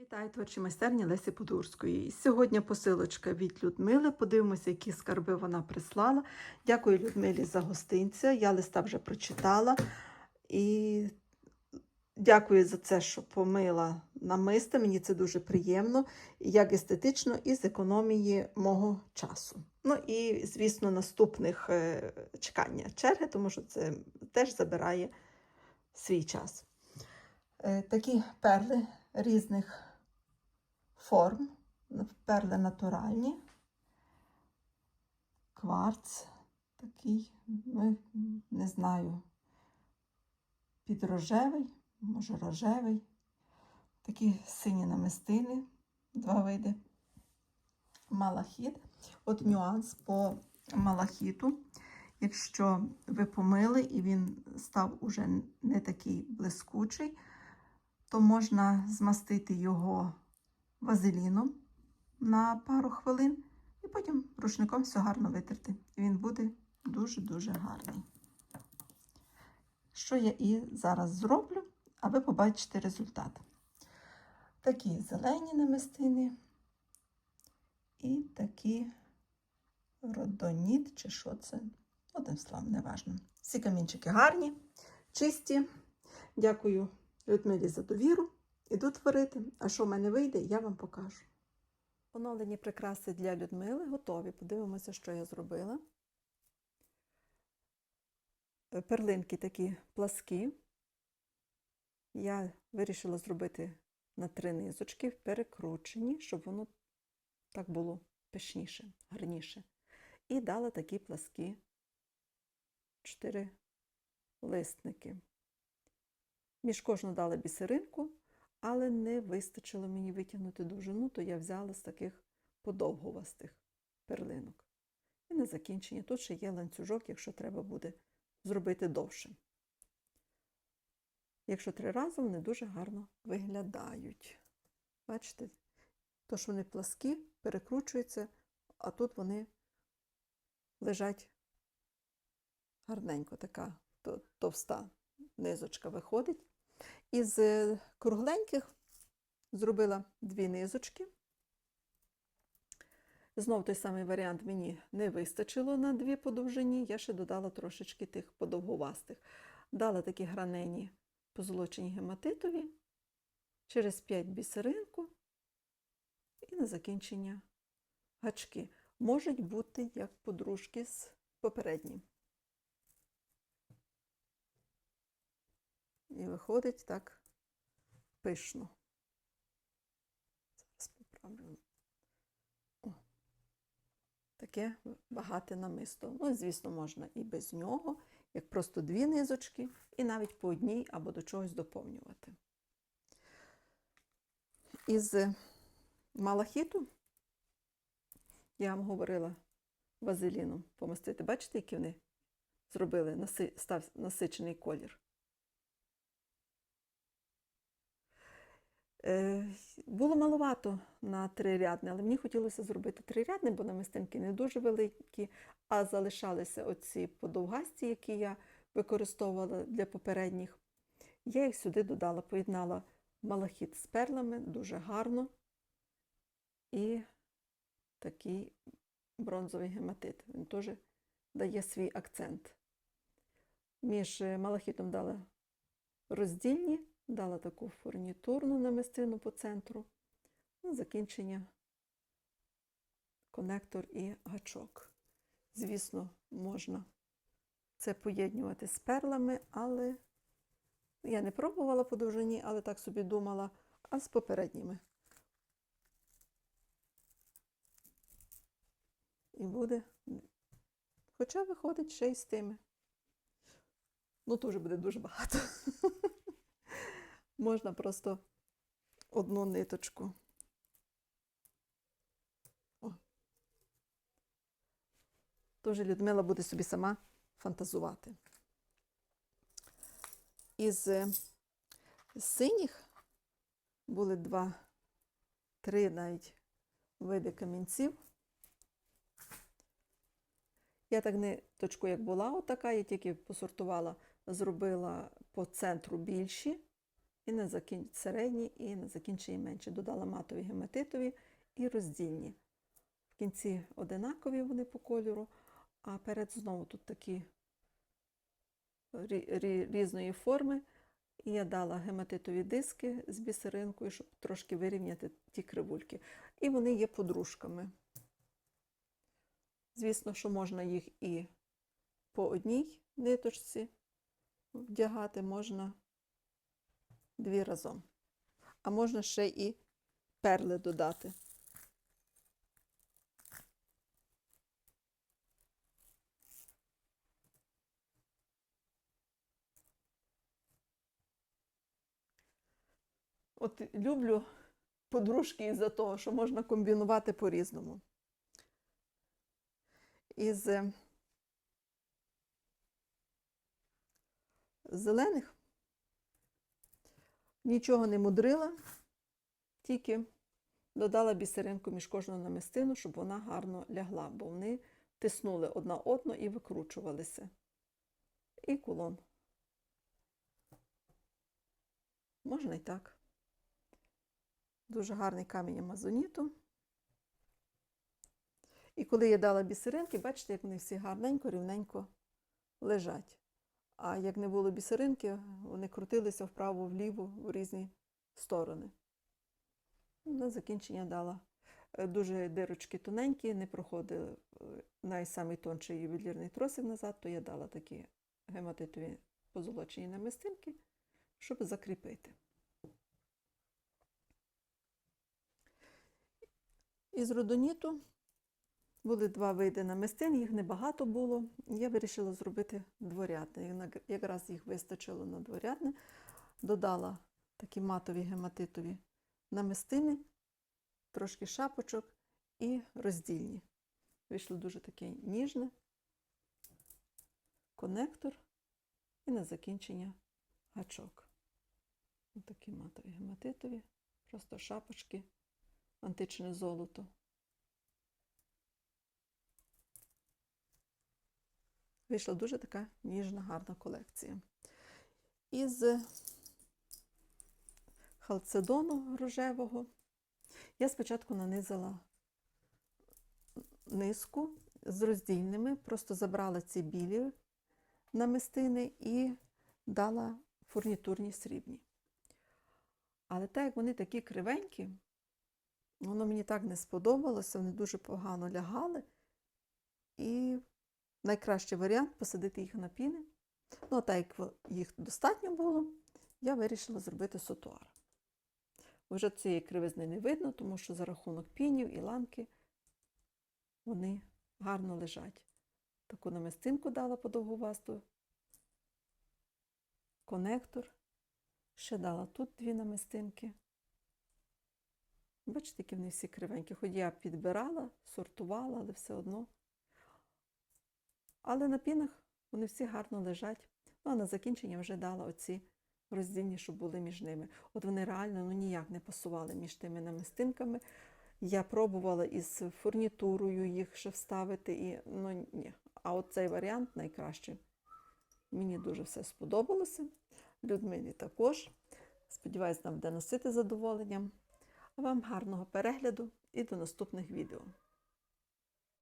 Вітаю творчі майстерні Лесі Подурської. Сьогодні посилочка від Людмили. Подивимося, які скарби вона прислала. Дякую Людмилі за гостинця. Я листа вже прочитала. І дякую за це, що помила намисто. Мені це дуже приємно, як естетично, і з економії мого часу. Ну і, звісно, наступних е, чекання черги, тому що це теж забирає свій час. Е, Такі перли різних форм, перли натуральні, кварц такий, ну, не знаю, підрожевий, може рожевий, такі сині намистини, два види. Малахіт. От нюанс по малахіту. Якщо ви помили і він став уже не такий блискучий, то можна змастити його вазеліном на пару хвилин і потім рушником все гарно витерти. Він буде дуже-дуже гарний. Що я і зараз зроблю, а ви побачите результат. Такі зелені намистини і такі родоніт, чи що це. Одним словом, неважно. Всі камінчики гарні, чисті. Дякую Людмилі за довіру. Іду творити. А що в мене вийде, я вам покажу. Оновлені прикраси для Людмили готові. Подивимося, що я зробила. Е, Перлинки такі пласкі. Я вирішила зробити на три низочки, перекручені, щоб воно так було пишніше, гарніше. І дала такі пласкі чотири листники. Між кожну дала бісеринку, але не вистачило мені витягнути довжину, то я взяла з таких подовгувастих перлинок. І на закінчення тут ще є ланцюжок, якщо треба буде зробити довше. Якщо три рази, вони дуже гарно виглядають. Бачите, то, що вони пласкі, перекручуються, а тут вони лежать гарненько, така товста низочка виходить. Із е, кругленьких зробила дві низочки. Знов той самий варіант мені не вистачило на дві по довжині, я ще додала трошечки тих подовгувастих. Дала такі гранені позолочені гематитові, через 5 бісеринку і на закінчення гачки. Можуть бути як подружки з попереднім. І виходить так пишно. Зараз поправлю. О, таке багате намисто. Ну, звісно, можна і без нього, як просто дві низочки, і навіть по одній або до чогось доповнювати. Із малахіту я вам говорила вазеліном помастити. Бачите, які вони зробили, наси, став насичений колір. Було маловато на трирядне, але мені хотілося зробити трирядне, бо намистинки не дуже великі, а залишалися оці подовгасті, які я використовувала для попередніх. Я їх сюди додала, поєднала малахіт з перлами дуже гарно. І такий бронзовий гематит. Він теж дає свій акцент. Між малахітом дала роздільні, дала таку фурнітурну намистину по центру. Ну, закінчення конектор і гачок. Звісно, можна це поєднувати з перлами, але я не пробувала по довжині, але так собі думала, а з попередніми. І буде. Хоча виходить ще й з тими. Ну, вже буде дуже багато. Можна просто одну ниточку. О. Тож Людмила буде собі сама фантазувати. Із синіх були два, три навіть види камінців. Я так ниточку, як була, отака, я тільки посортувала, зробила по центру більші і на закін... середні, і на закінченні менші. Додала матові гематитові і роздільні. В кінці одинакові вони по кольору, а перед знову тут такі рі- рі- різної форми. І я дала гематитові диски з бісеринкою, щоб трошки вирівняти ті кривульки. І вони є подружками. Звісно, що можна їх і по одній ниточці вдягати, можна дві разом. А можна ще і перли додати. От люблю подружки із-за того, що можна комбінувати по-різному. Із е, зелених нічого не мудрила, тільки додала бісеринку між кожну намистину, щоб вона гарно лягла, бо вони тиснули одна одну і викручувалися. І кулон. Можна і так. Дуже гарний камінь амазоніту. І коли я дала бісеринки, бачите, як вони всі гарненько, рівненько лежать. А як не було бісеринки, вони крутилися вправо-вліво в різні сторони. На закінчення дала е, дуже дирочки тоненькі, не проходили е, найсамий ювелірний тросик назад, то я дала такі гематитові позолочені намистинки, щоб закріпити. Із родоніту були два види намистин, їх небагато було. Я вирішила зробити дворядне. Якраз їх вистачило на дворядне. Додала такі матові гематитові намистини, трошки шапочок і роздільні. Вийшло дуже таке ніжне, конектор і на закінчення гачок. Ось такі матові гематитові, просто шапочки, античне золото. Вийшла дуже така ніжна, гарна колекція. Із халцедону рожевого я спочатку нанизала низку з роздільними, просто забрала ці білі намистини і дала фурнітурні срібні. Але так як вони такі кривенькі, воно мені так не сподобалося, вони дуже погано лягали. І найкращий варіант посадити їх на піни. Ну, а так як їх достатньо було, я вирішила зробити сотуар. Вже цієї кривизни не видно, тому що за рахунок пінів і ламки вони гарно лежать. Таку намистинку дала подовгувасту, конектор. Ще дала тут дві намистинки. Бачите, які вони всі кривенькі. Хоч я підбирала, сортувала, але все одно. Але на пінах вони всі гарно лежать. Ну, а на закінчення вже дала оці роздільні, щоб були між ними. От вони реально ну, ніяк не пасували між тими намистинками. Я пробувала із фурнітурою їх ще вставити, і ну ні. А от цей варіант найкращий. Мені дуже все сподобалося. Людмилі також. Сподіваюсь, нам буде носити задоволенням. А вам гарного перегляду і до наступних відео.